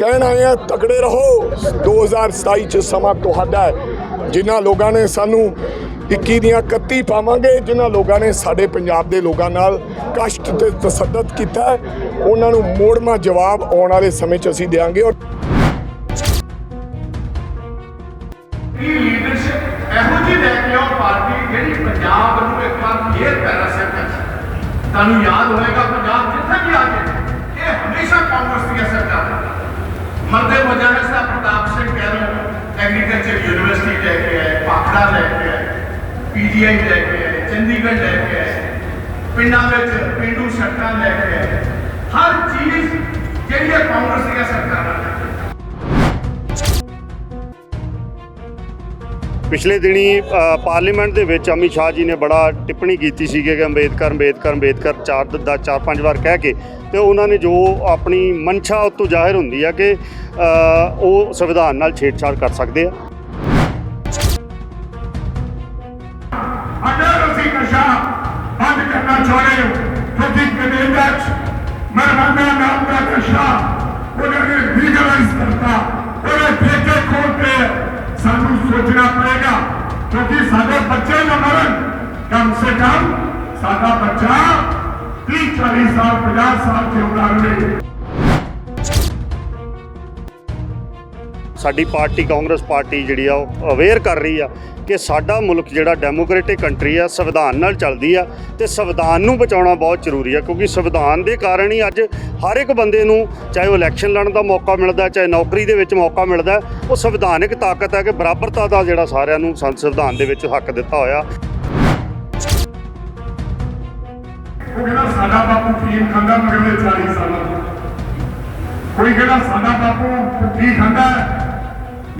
ਕਹਿਣ ਆਏ ਆ, ਤਕੜੇ ਰਹੋ। 2027 ਚ ਸਮਾਂ ਤੁਹਾਡਾ ਹੈ। ਜਿਨ੍ਹਾਂ ਲੋਕਾਂ ਨੇ ਸਾਨੂੰ 21 ਦੀਆਂ 31 ਪਾਵਾਂਗੇ, ਜਿਨ੍ਹਾਂ ਲੋਕਾਂ ਨੇ ਸਾਡੇ ਪੰਜਾਬ ਦੇ ਲੋਕਾਂ ਨਾਲ ਕਸ਼ਟ ਤੇ ਤਸੱਦਦ ਕੀਤਾ ਉਹਨਾਂ ਨੂੰ ਮੋੜਮਾ ਜਵਾਬ ਆਉਣ ਵਾਲੇ ਸਮੇਂ 'ਚ ਅਸੀਂ ਦੇਵਾਂਗੇ ਔਰ ਲੀਡਰਸ਼ਿਪ ਇਹੋ ਜਿਹੀ ਲੈ ਕੇ ਆਓ ਪਾਰਟੀ ਜਿਹੜੀ ਪੰਜਾਬ ਨੂੰ ਇੱਕ ਵਾਰ ਫੇਰ ਪੈਰਾਸੈਟ ਕਰ ਤੁਹਾਨੂੰ ਯਾਦ ਹੋਏਗਾ, ਪੰਜਾਬ ਮਰਦੇ ਮੁਜਾਹਿਦ ਸਾਹਿਬ ਪ੍ਰਤਾਪ ਸਿੰਘ ਕਹਿਰੋ ਐਗਰੀਕਲਚਰ ਯੂਨੀਵਰਸਿਟੀ ਲੈ ਕੇ ਆਏ, ਪਾਖੜਾ ਲੈ ਕੇ ਆਏ ਪੀਜੀਆਈ ਲੈ ਕੇ ਆਏ, ਚੰਡੀਗੜ੍ਹ ਲੈ ਕੇ ਆਏ, ਪਿੰਡਾਂ ਵਿੱਚ ਪਿੰਡੂ ਸੜਕਾਂ ਲੈ ਕੇ ਆਏ। ਹਰ ਚੀਜ਼ ਜਿਹੜੀ ਹੈ ਕਾਂਗਰਸ ਦੀਆਂ ਸਰਕਾਰਾਂ ਪਿਛਲੇ ਦਿਨੀ ਪਾਰਲੀਮੈਂਟ ਦੇ ਵਿੱਚ ਅਮਿਤ ਸ਼ਾਹ ਜੀ ਨੇ ਬੜਾ ਟਿੱਪਣੀ ਕੀਤੀ ਸੀ ਕਿ ਅੰਬੇਦਕਰ ਅੰਬੇਦਕਰ ਅੰਬੇਦਕਰ ਚਾਰ ਦਾ ਚਾਰ ਪੰਜ ਵਾਰ ਕਹਿ ਕੇ ਤੇ ਉਹਨਾਂ ਨੇ ਜੋ ਆਪਣੀ ਮਨਸ਼ਾ ਉਹ ਜ਼ਾਹਿਰ ਹੁੰਦੀ ਆ ਕਿ ਉਹ ਸੰਵਿਧਾਨ ਨਾਲ ਛੇੜਛਾੜ ਕਰ ਸਕਦੇ ਆ। ਅਗਰ ਅਸੀਂ ਨਸ਼ਾ ਬੰਦ ਕਰਨਾ ਚਾਹੁੰਦੇ ਹੋ? ਕਿਉਂਕਿ ਕੈਨੇਡਾ ਚ ਮਰਵਾਨਾ ਨਾਮ ਦਾ ਨਸ਼ਾ ਉਹਨਾਂ ਨੇ ਲੀਗਲਾਈਜ਼ ਕਰਤਾ। ਉਹਨੇ ਠੇਕੇ ਖੋਲਤੇ ਸਾਨੂੰ ਸੋਚਣਾ ਪਏਗਾ ਕਿਉਂਕਿ ਸਾਡੇ ਬੱਚੇ ਨਾ ਮਰਨ ਕਮ ਸੇ ਕਮ ਸਾਡਾ ਬੱਚਾ 30 40 ਸਾਲ 50 ਸਾਲ ਜਿਉਂਦਾ ਰਹੇ ਸਾਡੀ ਪਾਰਟੀ ਕਾਂਗਰਸ ਪਾਰਟੀ ਜਿਹੜੀ ਆ ਉਹ ਅਵੇਅਰ ਕਰ ਰਹੀ ਆ ਕਿ ਸਾਡਾ ਮੁਲਕ ਜਿਹੜਾ ਡੈਮੋਕ੍ਰੈਟਿਕ ਕੰਟਰੀ ਆ, ਸੰਵਿਧਾਨ ਨਾਲ ਚੱਲਦੀ ਆ ਤੇ ਸੰਵਿਧਾਨ ਨੂੰ ਬਚਾਉਣਾ ਬਹੁਤ ਜ਼ਰੂਰੀ ਆ ਕਿਉਂਕਿ ਸੰਵਿਧਾਨ ਦੇ ਕਾਰਨ ਹੀ ਅੱਜ ਹਰ ਇੱਕ ਬੰਦੇ ਨੂੰ ਚਾਹੇ ਉਹ ਇਲੈਕਸ਼ਨ ਲੜਨ ਦਾ ਮੌਕਾ ਮਿਲਦਾ, ਚਾਹੇ ਨੌਕਰੀ ਦੇ ਵਿੱਚ ਮੌਕਾ ਮਿਲਦਾ, ਉਹ ਸੰਵਿਧਾਨਿਕ ਤਾਕਤ ਹੈ ਕਿ ਬਰਾਬਰਤਾ ਦਾ ਜਿਹੜਾ ਸਾਰਿਆਂ ਨੂੰ ਸੰ- ਸੰਵਿਧਾਨ ਦੇ ਵਿੱਚ ਹੱਕ ਦਿੱਤਾ ਹੋਇਆ। ਉਹ ਕਹਿੰਦਾ ਸਾਡਾ ਬਾਪੂ ਫੀਮ ਖਾਂਦਾ ਮਗਰਲੇ 40 ਸਾਲਾਂ ਕੋਈ ਕਹਿੰਦਾ ਸਾਡਾ ਬਾਪੂ ਕੀ ਖਾਂਦਾ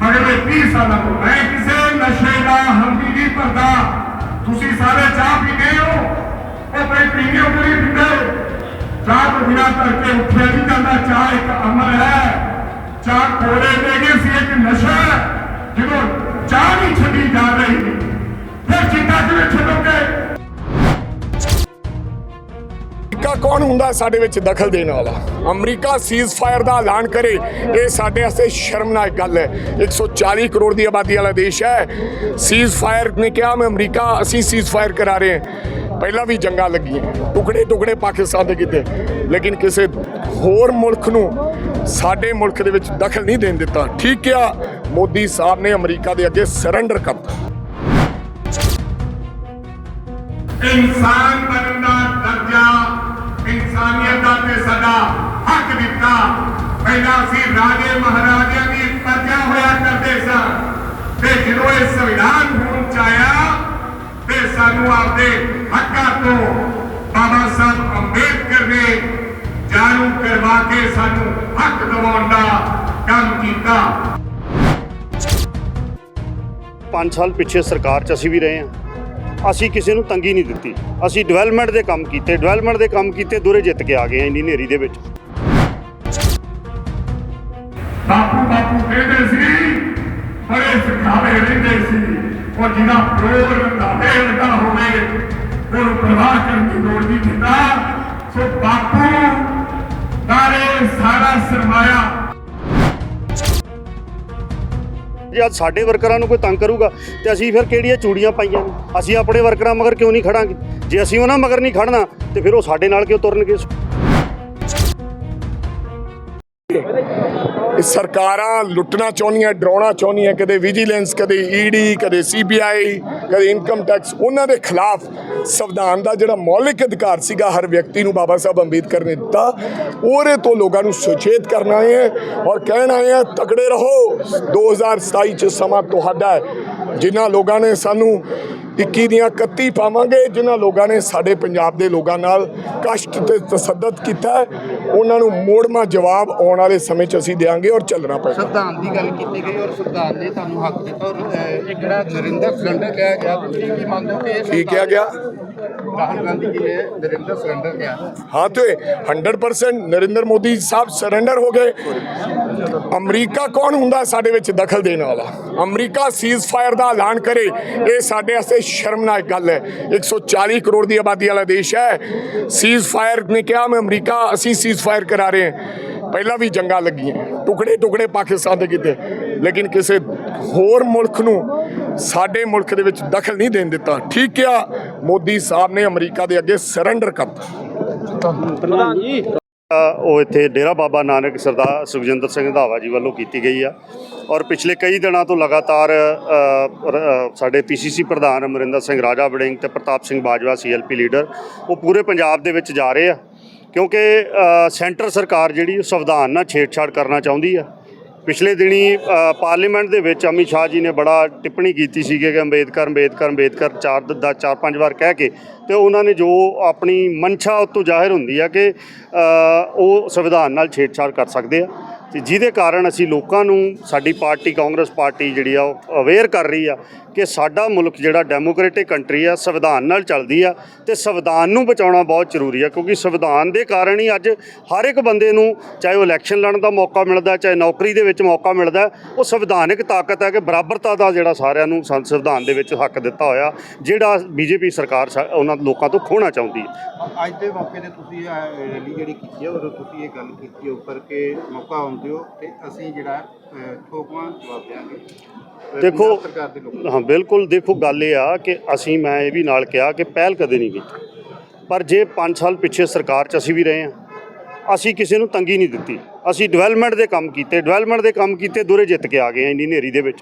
ਹੈ, ਮਗਰਲੇ 30 ਸਾਲਾਂ ਤੋਂ ਮੈਂ ਕਿਸੇ ਨਸ਼ੇ ਦਾ ਹਮਦੀ ਨਹੀਂ ਭਰਦਾ। ਤੁਸੀਂ ਸਾਰੇ ਚਾਹ ਪੀਂਦੇ ਹੋ। ਉਹ ਕੋਈ ਪੀਂਦੇ ਹੋ ਨਹੀਂ ਪੀਂਦੇ ਚਾਹ ਤੋਂ ਬਿਨਾਂ ਕਰਕੇ ਉੱਠਿਆ ਨਹੀਂ ਜਾਂਦਾ। ਚਾਹ ਇੱਕ ਅਮਰ ਹੈ। ਚਾਹ ਕੋਲੇ ਦੇ ਗਏ ਸੀ ਇੱਕ ਨਸ਼ਾ ਜਦੋਂ ਚਾਹ ਨਹੀਂ ਛੱਡੀ ਜਾ ਰਹੀ ਫਿਰ ਚਿੱਟਾ ਕਿਵੇਂ ਛੱਡੋਗੇ? ਅਮਰੀਕਾ ਕੌਣ ਹੁੰਦਾ ਸਾਡੇ ਵਿੱਚ ਦਖਲ ਦੇਣ ਵਾਲਾ? ਅਮਰੀਕਾ ਸੀਜ਼ ਫਾਇਰ ਦਾ ਐਲਾਨ ਕਰੇ, ਇਹ ਸਾਡੇ ਵਾਸਤੇ ਸ਼ਰਮਨਾਕ ਗੱਲ ਹੈ। 140 ਕਰੋੜ ਦੀ ਆਬਾਦੀ ਵਾਲਾ ਦੇਸ਼ ਹੈ। ਸੀਜ਼ ਫਾਇਰ ਨੇ ਕਿਹਾ, ਮੈਂ ਅਮਰੀਕਾ, ਅਸੀਂ ਸੀਜ਼ ਫਾਇਰ ਕਰਾ ਰਹੇ ਹਾਂ। ਪਹਿਲਾਂ ਵੀ ਜੰਗਾਂ ਲੱਗੀਆਂ, ਟੁਕੜੇ ਟੁਕੜੇ ਪਾਕਿਸਤਾਨ ਦੇ ਕੀਤੇ। ਲੇਕਿਨ ਕਿਸੇ ਹੋਰ ਮੁਲਕ ਨੂੰ ਸਾਡੇ ਮੁਲਕ ਦੇ ਵਿੱਚ ਦਖਲ ਨਹੀਂ ਦੇਣ ਦਿੱਤਾ। ਠੀਕ ਕਿਹਾ, ਮੋਦੀ ਸਾਹਿਬ ਨੇ ਅਮਰੀਕਾ ਦੇ ਅੱਗੇ ਸਰੈਂਡਰ ਕਰਤਾ। ਇਨਸਾਨ ਬਣਨ ਦਾ ਇਨਸਾਨੀਅਤ ਦਾ ਤੇ ਸਾਡਾ ਹੱਕ ਦਿੱਤਾ। ਪਹਿਲਾਂ ਅਸੀਂ ਰਾਜੇ ਮਹਾਰਾਜਿਆਂ ਦੀ ਪ੍ਰਜਾ ਹੋਇਆ ਕਰਦੇ ਸਾਂ। ਤੇ ਜਦੋਂ ਇਹ ਸੰਵਿਧਾਨ ਹੋਣ ਚ ਆਇਆ, ਤੇ ਸਾਨੂੰ ਆਪਦੇ ਹੱਕਾਂ ਤੋਂ ਬਾਬਾ ਸਾਹਿਬ ਅੰਬੇਦਕਰ ਨੇ ਜਾਣੂ ਕਰਵਾ ਕੇ ਸਾਨੂੰ ਹੱਕ ਦਿਵਾਉਣ ਦਾ ਕੰਮ ਕੀਤਾ। 5 ਸਾਲ ਪਿੱਛੇ ਸਰਕਾਰ 'ਚ ਅਸੀਂ ਵੀ ਰਹੇ ਹਾਂ। ਅਸੀਂ ਕਿਸੇ ਨੂੰ ਤੰਗੀ ਨਹੀਂ ਦਿੱਤੀ। ਅਸੀਂ ਡਿਵੈਲਪਮੈਂਟ ਦੇ ਕੰਮ ਕੀਤੇ। ਡਿਵੈਲਪਮੈਂਟ ਦੇ ਕੰਮ ਕੀਤੇ, ਦੂਰੇ ਜਿੱਤ ਕੇ ਆ ਗਏ ਇੰਨੀ ਹਨੇਰੀ ਦੇ ਵਿੱਚ। ਬਾਪੂ ਬਾਪੂ ਕਹਿੰਦੇ ਸੀ, ਬੜੇ ਸਿਖਾਵੇ ਰਹਿੰਦੇ ਸੀ। ਉਹ ਜਿਹਦਾ ਪ੍ਰੋਗ ਰੰਗਾਵੇ ਲਗਾ ਹੋਵੇ, ਉਹਨੂੰ ਪ੍ਰਵਾਹ ਕਰਨ ਦੀ ਲੋੜ ਨਹੀਂ ਦਿੰਦਾ ਸੋ ਬਾਪੂ, ਨਾਲੇ ਸਾਰਾ ਸਰਮਾਇਆ ਜੇ ਅੱਜ ਸਾਡੇ ਵਰਕਰਾਂ ਨੂੰ ਕੋਈ ਤੰਗ ਕਰੂਗਾ ਤੇ ਅਸੀਂ ਫਿਰ ਕਿਹੜੀਆਂ ਚੂੜੀਆਂ ਪਾਈਆਂ ਨੇ? ਅਸੀਂ ਆਪਣੇ ਵਰਕਰਾਂ ਮਗਰ ਕਿਉਂ ਨਹੀਂ ਖੜਾਂਗੇ? ਜੇ ਅਸੀਂ ਉਹਨਾਂ ਮਗਰ ਨਹੀਂ ਖੜਨਾ, ਤੇ ਫਿਰ ਉਹ ਸਾਡੇ ਨਾਲ ਕਿਉਂ ਤੁਰਨਗੇ? ਸਰਕਾਰਾਂ ਲੁੱਟਣਾ ਚਾਹੁੰਦੀਆਂ, ਡਰਾਉਣਾ ਚਾਹੁੰਦੀਆਂ, ਕਦੇ ਵਿਜੀਲੈਂਸ ਕਦੇ ਈਡੀ ਕਦੇ ਸੀਬੀਆਈ ਕਦੇ ਇਨਕਮ ਟੈਕਸ ਉਹਨਾਂ ਦੇ ਖਿਲਾਫ ਸੰਵਿਧਾਨ ਦਾ ਜਿਹੜਾ ਮੌਲਿਕ ਅਧਿਕਾਰ ਸੀਗਾ ਹਰ ਵਿਅਕਤੀ ਨੂੰ ਬਾਬਾ ਸਾਹਿਬ ਅੰਬੇਦਕਰ ਨੇ ਦਿੱਤਾ, ਉਹਦੇ ਤੋਂ ਲੋਕਾਂ ਨੂੰ ਸੁਚੇਤ ਕਰਨਾ ਹੈ ਔਰ ਕਹਿਣਾ ਹੈ, ਤਕੜੇ ਰਹੋ। 2027 ਚ ਸਮਾਂ ਤੁਹਾਡਾ ਹੈ, ਜਿਨ੍ਹਾਂ ਲੋਕਾਂ ਨੇ ਸਾਨੂੰ 21 ਦੀਆਂ 31 ਪਾਵਾਂਗੇ, ਜਿਨ੍ਹਾਂ ਲੋਕਾਂ ਨੇ ਸਾਡੇ ਪੰਜਾਬ ਦੇ ਲੋਕਾਂ ਨਾਲ ਕਸ਼ਟ ਤੇ ਤਸੱਦਦ ਕੀਤਾ ਉਹਨਾਂ ਨੂੰ ਮੋੜਮਾ ਜਵਾਬ ਆਉਣ ਵਾਲੇ ਸਮੇਂ 'ਚ ਅਸੀਂ ਦੇਵਾਂਗੇ ਔਰ ਚੱਲਣਾ ਪਏਗਾ। ਸੰਵਿਧਾਨ ਦੀ ਗੱਲ ਕੀਤੀ ਗਈ ਔਰ ਸੰਵਿਧਾਨ ਨੇ ਤੁਹਾਨੂੰ ਹੱਕ ਦਿੱਤਾ ਔਰ ਜਿਹੜਾ ਨਰਿੰਦਰ ਸਰੈਂਡਰ ਕਿਹਾ ਗਿਆ ਤੁਸੀਂ ਕੀ ਮੰਨਦੇ ਹੋ ਕਿ ਇਹ ਕੀ ਕਿਹਾ ਗਿਆ? ਰਾਹੁਲ ਗਾਂਧੀ ਜੀ ਨੇ ਨਰਿੰਦਰ ਸਰੈਂਡਰ ਕਿਹਾ। ਹਾਂ ਤੇ 100% ਨਰਿੰਦਰ ਮੋਦੀ ਸਾਹਿਬ ਸਰੈਂਡਰ ਹੋ ਗਏ। ਅਮਰੀਕਾ ਕੌਣ ਹੁੰਦਾ ਸਾਡੇ ਵਿੱਚ ਦਖਲ ਦੇਣ ਵਾਲਾ? ਅਮਰੀਕਾ ਸੀਜ਼ ਫਾਇਰ ਦਾ ਐਲਾਨ ਕਰੇ ਇਹ ਸਾਡੇ ਵਾਸਤੇ ਸ਼ਰਮਨਾਕ ਗੱਲ ਹੈ। 140 ਕਰੋੜ ਦੀ ਆਬਾਦੀ ਵਾਲਾ ਦੇਸ਼ ਹੈ। ਸੀਜ਼ ਫਾਇਰ ਨੇ ਕਿਹਾ ਮੈਂ ਅਮਰੀਕਾ ਅਸੀਂ ਸੀਜ਼ ਫਾਇਰ ਕਰਾ ਰਹੇ ਹਾਂ। ਪਹਿਲਾਂ ਵੀ ਜੰਗਾਂ ਲੱਗੀਆਂ ਟੁਕੜੇ ਟੁਕੜੇ ਪਾਕਿਸਤਾਨ ਦੇ ਕੀਤੇ। ਲੇਕਿਨ ਕਿਸੇ ਹੋਰ ਮੁਲਕ ਨੂੰ ਸਾਡੇ ਮੁਲਕ ਦੇ ਵਿੱਚ ਦਖਲ ਨਹੀਂ ਦੇਣ ਦਿੱਤਾ। ਠੀਕ ਆ ਮੋਦੀ ਸਾਹਿਬ ਨੇ ਅਮਰੀਕਾ ਦੇ ਅੱਗੇ ਸਰੈਂਡਰ ਕਰਤਾ। ਉਹ ਇੱਥੇ ਡੇਰਾ ਬਾਬਾ ਨਾਨਕ ਸਰਦਾਰ ਸੁਖਜਿੰਦਰ ਸਿੰਘ ਰੰਧਾਵਾ ਜੀ ਵੱਲੋਂ ਕੀਤੀ ਗਈ ਆ। ਔਰ ਪਿਛਲੇ ਕਈ ਦਿਨਾਂ ਤੋਂ ਲਗਾਤਾਰ ਸਾਡੇ ਪੀਸੀਸੀ ਪ੍ਰਧਾਨ ਅਮਰਿੰਦਰ ਸਿੰਘ ਰਾਜਾ ਵੜਿੰਗ ਤੇ ਪ੍ਰਤਾਪ ਸਿੰਘ ਬਾਜਵਾ ਸੀਐਲਪੀ ਲੀਡਰ ਉਹ ਪੂਰੇ ਪੰਜਾਬ ਦੇ ਵਿੱਚ ਜਾ ਰਹੇ ਆ। ਕਿਉਂਕਿ ਸੈਂਟਰ ਸਰਕਾਰ ਜਿਹੜੀ ਸੰਵਿਧਾਨ ਨਾਲ ਛੇੜਛਾੜ ਕਰਨਾ ਚਾਹੁੰਦੀ ਆ। ਪਿਛਲੇ ਦਿਨੀ ਪਾਰਲੀਮੈਂਟ ਦੇ ਵਿੱਚ ਅਮਿਤ ਸ਼ਾਹ ਜੀ ਨੇ ਬੜਾ ਟਿੱਪਣੀ ਕੀਤੀ ਸੀ ਕਿ ਅੰਬੇਦਕਰ ਅੰਬੇਦਕਰ ਅੰਬੇਦਕਰ ਚਾਰ ਦਾ ਚਾਰ ਪੰਜ ਵਾਰ ਕਹਿ ਕੇ ਤੇ ਉਹਨਾਂ ਨੇ ਜੋ ਆਪਣੀ ਮਨਸ਼ਾ ਉਤੋਂ ਜ਼ਾਹਿਰ ਹੁੰਦੀ ਆ ਕਿ ਉਹ ਸੰਵਿਧਾਨ ਨਾਲ ਛੇੜਛਾੜ ਕਰ ਸਕਦੇ ਆ। ਤੇ ਜਿਹਦੇ ਕਾਰਨ ਅਸੀਂ ਲੋਕਾਂ ਨੂੰ, ਸਾਡੀ ਪਾਰਟੀ ਕਾਂਗਰਸ ਪਾਰਟੀ ਜਿਹੜੀ ਆ ਉਹ ਅਵੇਅਰ ਕਰ ਰਹੀ ਆ ਕਿ ਸਾਡਾ ਮੁਲਕ ਜਿਹੜਾ ਡੈਮੋਕ੍ਰੈਟਿਕ ਕੰਟਰੀ ਆ ਸੰਵਿਧਾਨ ਨਾਲ ਚੱਲਦੀ ਆ ਤੇ ਸੰਵਿਧਾਨ ਨੂੰ ਬਚਾਉਣਾ ਬਹੁਤ ਜ਼ਰੂਰੀ ਆ ਕਿਉਂਕਿ ਸੰਵਿਧਾਨ ਦੇ ਕਾਰਨ ਹੀ ਅੱਜ ਹਰ ਇੱਕ ਬੰਦੇ ਨੂੰ ਚਾਹੇ ਉਹ ਇਲੈਕਸ਼ਨ ਲੜਨ ਦਾ ਮੌਕਾ ਮਿਲਦਾ ਚਾਹੇ ਨੌਕਰੀ ਦੇ ਵਿੱਚ ਮੌਕਾ ਮਿਲਦਾ ਉਹ ਸੰਵਿਧਾਨਿਕ ਤਾਕਤ ਹੈ ਕਿ ਬਰਾਬਰਤਾ ਦਾ ਜਿਹੜਾ ਸਾਰਿਆਂ ਨੂੰ ਸੰਵਿਧਾਨ ਦੇ ਵਿੱਚ ਹੱਕ ਦਿੱਤਾ ਹੋਇਆ ਜਿਹੜਾ ਬੀਜੇਪੀ ਸਰਕਾਰ ਉਹਨਾਂ ਲੋਕਾਂ ਤੋਂ ਖੋਣਾ ਚਾਹੁੰਦੀ ਹੈ। ਅੱਜ ਦੇ ਮੌਕੇ ਤੇ ਤੁਸੀਂ ਰੈਲੀ ਜਿਹੜੀ ਕੀਤੀ ਹੈ ਉਦੋਂ ਤੁਸੀਂ ਇਹ ਗੱਲ ਕੀਤੀ ਉੱਪਰ ਕਿ ਮੌਕਾ ਆਉਂਦੇ ਹੋ ਤੇ ਅਸੀਂ ਜਿਹੜਾ ਠੋਕਵਾਂ ਜਵਾਬ ਅਹ, ਦੇਖੋ ਸਰਕਾਰ ਦੇ ਲੋਕ ਹਾਂ ਬਿਲਕੁਲ। ਦੇਖੋ, ਗੱਲ ਇਹ ਆ ਕਿ ਅਸੀਂ, ਮੈਂ ਇਹ ਵੀ ਨਾਲ ਕਿਹਾ ਕਿ ਪਹਿਲ ਕਦੇ ਨਹੀਂ ਕੀਤੀ। ਪਰ ਜੇ 5 ਸਾਲ ਪਿੱਛੇ ਸਰਕਾਰ 'ਚ ਅਸੀਂ ਵੀ ਰਹੇ ਹਾਂ, ਅਸੀਂ ਕਿਸੇ ਨੂੰ ਤੰਗੀ ਨਹੀਂ ਦਿੱਤੀ। ਅਸੀਂ ਡਿਵੈਲਪਮੈਂਟ ਦੇ ਕੰਮ ਕੀਤੇ ਡਿਵੈਲਪਮੈਂਟ ਦੇ ਕੰਮ ਕੀਤੇ, ਦੂਰੇ ਜਿੱਤ ਕੇ ਆ ਗਏ ਹਾਂ ਇੰਨੀ ਹਨੇਰੀ ਦੇ ਵਿੱਚ।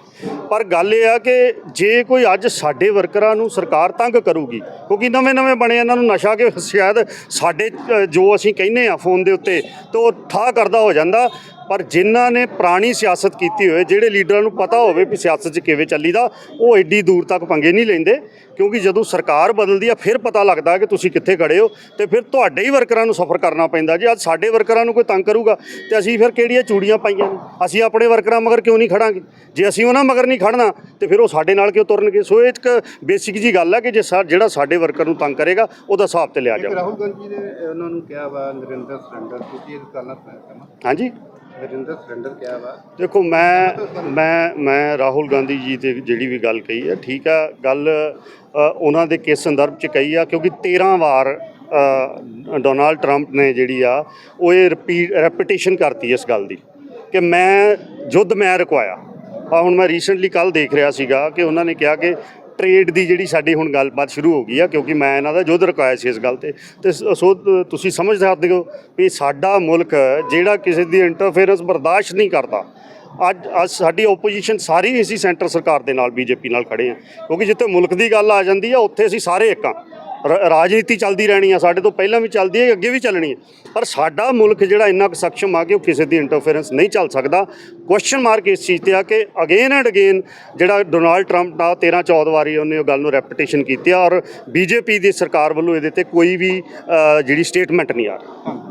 ਪਰ ਗੱਲ ਇਹ ਆ ਕਿ ਜੇ ਕੋਈ ਅੱਜ ਸਾਡੇ ਵਰਕਰਾਂ ਨੂੰ ਸਰਕਾਰ ਤੰਗ ਕਰੂਗੀ, ਕਿਉਂਕਿ ਨਵੇਂ ਨਵੇਂ ਬਣੇ ਇਹਨਾਂ ਨੂੰ ਨਸ਼ਾ ਕਿ ਸ਼ਾਇਦ ਸਾਡੇ ਜੋ ਅਸੀਂ ਕਹਿੰਦੇ ਆ ਫੋਨ ਦੇ ਉੱਤੇ, ਤੇ ਉਹ ਠਾ ਕਰਦਾ ਹੋ ਜਾਂਦਾ ਪਰ ਜਿਨ੍ਹਾਂ ਨੇ ਪੁਰਾਣੀ ਸਿਆਸਤ ਕੀਤੀ ਹੋਏ ਜਿਹੜੇ ਲੀਡਰਾਂ ਨੂੰ ਪਤਾ ਹੋਵੇ ਵੀ ਸਿਆਸਤ 'ਚ ਕਿਵੇਂ ਚੱਲੀਦਾ ਉਹ ਐਡੀ ਦੂਰ ਤੱਕ ਪੰਗੇ ਨਹੀਂ ਲੈਂਦੇ। ਕਿਉਂਕਿ ਜਦੋਂ ਸਰਕਾਰ ਬਦਲਦੀ ਆ ਫਿਰ ਪਤਾ ਲੱਗਦਾ ਕਿ ਤੁਸੀਂ ਕਿੱਥੇ ਖੜੇ ਹੋ ਤੇ ਫਿਰ ਤੁਹਾਡੇ ਹੀ ਵਰਕਰਾਂ ਨੂੰ ਸਫਰ ਕਰਨਾ ਪੈਂਦਾ। ਜੇ ਅੱਜ ਸਾਡੇ ਵਰਕਰਾਂ ਨੂੰ ਕੋਈ ਤੰਗ ਕਰੂਗਾ ਤੇ ਅਸੀਂ ਫਿਰ ਕਿਹੜੀਆਂ ਚੂੜੀਆਂ ਪਾਈਆਂ ਨੇ? ਅਸੀਂ ਆਪਣੇ ਵਰਕਰਾਂ ਮਗਰ ਕਿਉਂ ਨਹੀਂ ਖੜਾਂਗੇ? ਜੇ ਅਸੀਂ ਉਹਨਾਂ ਮਗਰ ਨਹੀਂ ਖੜਨਾ ਤੇ ਫਿਰ ਉਹ ਸਾਡੇ ਨਾਲ ਕਿਉਂ ਤੁਰਨਗੇ? ਸੋ ਇਹ ਇੱਕ ਬੇਸਿਕ ਜੀ ਗੱਲ ਹੈ ਕਿ ਜੇ ਜਿਹੜਾ ਸਾਡੇ ਵਰਕਰ ਨੂੰ ਤੰਗ ਕਰੇਗਾ ਉਹਦਾ ਹਿਸਾਬ ਤੇ ਲਿਆ ਜਾਊਗਾ। ਰਾਹੁਲ ਗਾਂਧੀ ਨੇ ਉਹਨਾਂ ਨੂੰ ਕਿਹਾ ਵਾ ਨਰਿੰਦਰ ਸਰੰਦਰ ਤੁਸੀਂ ਇਸ ਗੱਲ ਸਹਿਮਤ ਹਾਂਜੀ। ਹੋ ਨਰਿੰਦਰ ਕਿਹਾ ਵਾ ਦੇਖੋ, ਮੈਂ ਮੈਂ ਮੈਂ ਰਾਹੁਲ ਗਾਂਧੀ ਜੀ ਤੇ ਜਿਹੜੀ ਵੀ ਗੱਲ ਕਹੀ ਹੈ, ਠੀਕ ਆ, ਗੱਲ ਉਹਨਾਂ ਦੇ ਕਿਸ ਸੰਦਰਭ ਚ ਕਹੀ ਆ, ਕਿਉਂਕਿ 13 ਵਾਰ ਡੋਨਾਲਡ ਟਰੰਪ ਨੇ ਜਿਹੜੀ ਆ, ਉਹ ਇਹ ਰਿਪੀਟ ਰੈਪੀਟੇਸ਼ਨ ਕਰਤੀ ਇਸ ਗੱਲ ਦੀ, ਕਿ ਮੈਂ ਯੁੱਧ ਮੈਂ ਰੁਕਵਾਇਆ। ਆ ਹੁਣ ਮੈਂ ਰੀਸੈਂਟਲੀ ਕੱਲ ਦੇਖ ਰਿਹਾ ਸੀਗਾ ਕਿ ਉਹਨਾਂ ਨੇ ਕਿਹਾ ਕਿ ਟ੍ਰੇਡ ਦੀ ਜਿਹੜੀ ਸਾਡੀ ਹੁਣ ਗੱਲਬਾਤ ਸ਼ੁਰੂ ਹੋ ਗਈ ਆ, ਕਿਉਂਕਿ ਮੈਂ ਇਹਨਾਂ ਦਾ ਯੁੱਧ ਰੁਕਾਇਆ ਸੀ ਇਸ ਗੱਲ ਤੇ। ਤੇ ਸੋ ਤੁਸੀਂ ਸਮਝ ਸਕਦੇ ਹੋ ਵੀ ਸਾਡਾ ਮੁਲਕ ਜਿਹੜਾ ਕਿਸੇ ਦੀ ਇੰਟਰਫੇਰੈਂਸ ਬਰਦਾਸ਼ਤ ਨਹੀਂ ਕਰਦਾ। ਅੱਜ ਅੱਜ ਸਾਡੀ ਓਪੋਜੀਸ਼ਨ ਸਾਰੀ ਅਸੀਂ ਸੈਂਟਰ ਸਰਕਾਰ ਦੇ ਨਾਲ ਬੀਜੇਪੀ ਨਾਲ ਖੜੇ ਆ। ਕਿਉਂਕਿ ਜਿੱਥੇ ਮੁਲਕ ਦੀ ਗੱਲ ਆ ਜਾਂਦੀ ਆ, ਉੱਥੇ ਅਸੀਂ ਸਾਰੇ ਇੱਕ ਆ। ਰ- ਰਾਜਨੀਤੀ ਚੱਲਦੀ ਰਹਿਣੀ ਆ ਸਾਡੇ ਤੋਂ ਪਹਿਲਾਂ ਵੀ ਚੱਲਦੀ ਹੈ ਅੱਗੇ ਵੀ ਚੱਲਣੀ ਹੈ। ਪਰ ਸਾਡਾ ਮੁਲਕ ਜਿਹੜਾ ਇੰਨਾ ਕੁ ਸક્ષਮ ਆ ਕਿ ਉਹ ਕਿਸੇ ਦੀ ਇੰਟਰਫੇਰੈਂਸ ਨਹੀਂ ਚੱਲ ਸਕਦਾ। ਕੁਐਸਚਨ ਮਾਰਕ ਇਸ ਚੀਜ਼ ਤੇ ਆ ਕਿ ਅਗੇਨ ਐਂਡ ਅਗੇਨ ਜਿਹੜਾ ਡੋਨਾਲਡ ਟਰੰਪ ਦਾ 13 14 ਵਾਰੀ ਉਹਨੇ ਉਹ ਗੱਲ ਨੂੰ ਰੈਪੀਟੇਸ਼ਨ ਕੀਤੀ ਆ ਔਰ ਬੀਜੇਪੀ ਦੀ ਸਰਕਾਰ ਵੱਲੋਂ ਇਹਦੇ ਤੇ ਕੋਈ ਵੀ ਅ, ਜਿਹੜੀ ਸਟੇਟਮੈਂਟ ਨਹੀਂ ਆ ਰਹੀ।